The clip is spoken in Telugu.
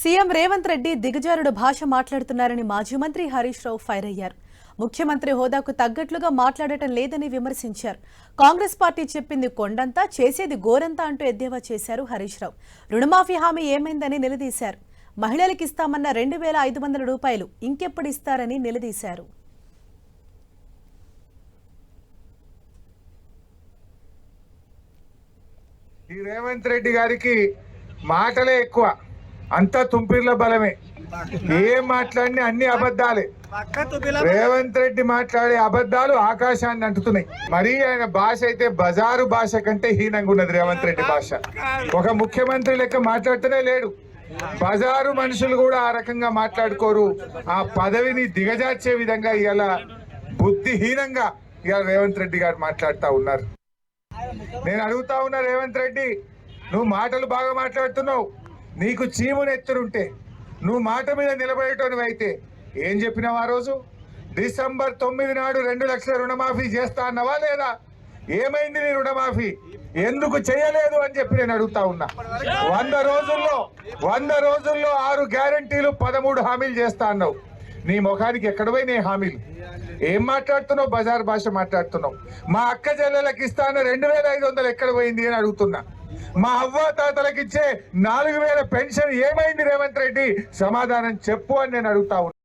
సీఎం రేవంత్ రెడ్డి దిగజారుడు భాష మాట్లాడుతున్నారని మాజీ మంత్రి హరీష్ రావు ఫైర్ అయ్యారు. ముఖ్యమంత్రి హోదాకు తగ్గట్లుగా మాట్లాడటం లేదని విమర్శించారు. కాంగ్రెస్ పార్టీ చెప్పింది కొండంతా చేసేది గోరంతా అంటూ ఎద్దేవా చేశారు హరీష్ రావు. రుణమాఫీ హామీ ఏమైందని నిలదీశారు. మహిళలకు ఇస్తామన్న రెండు వేల ఐదు వందల రూపాయలు ఇంకెప్పుడు ఇస్తారని నిలదీశారు. రేవంత్ రెడ్డి గారికి మాటలే ఎక్కువ. అంతా తుంపిర్ల బలమే. ఏం మాట్లాడినా అన్ని అబద్ధాలే. రేవంత్ రెడ్డి మాట్లాడే అబద్ధాలు ఆకాశాన్ని అంటుతున్నాయి. మరీ ఆయన భాష అయితే బజారు భాష కంటే హీనంగా ఉన్నది రేవంత్ రెడ్డి భాష. ఒక ముఖ్యమంత్రి లెక్క మాట్లాడుతూనే లేడు. బజారు మనుషులు కూడా ఆ రకంగా మాట్లాడుకోరు. ఆ పదవిని దిగజార్చే విధంగా ఇవాళ బుద్ధిహీనంగా ఇవాళ రేవంత్ రెడ్డి గారు మాట్లాడుతూ ఉన్నారు. నేను అడుగుతా ఉన్నా రేవంత్ రెడ్డి నువ్వు మాటలు బాగా మాట్లాడుతున్నావు. నీకు చీమును ఎత్తురుంటే నువ్వు మాట మీద నిలబడేటోనివైతే ఏం చెప్పినావు ఆ రోజు? డిసెంబర్ తొమ్మిది నాడు రెండు లక్షల రుణమాఫీ చేస్తా అన్నవా లేదా? ఏమైంది నీ రుణమాఫీ? ఎందుకు చేయలేదు అని చెప్పి నేను అడుగుతా ఉన్నా. వంద రోజుల్లో వంద రోజుల్లో ఆరు గ్యారంటీలు పదమూడు హామీలు చేస్తా అన్నావు. నీ ముఖానికి ఎక్కడ పోయినాయి హామీలు? ఏం మాట్లాడుతున్నావు? బజార్ భాష మాట్లాడుతున్నావు. మా అక్క చెల్లెలకు ఇస్తాను రెండు వేల ఐదు వందలు ఎక్కడ పోయింది అని అడుగుతున్నా. మా అవ్వ తాతలకు ఇచ్చే నాలుగు వేల పెన్షన్ ఏమైంది రేవంత్ రెడ్డి? సమాధానం చెప్పు అని నేను అడుగుతా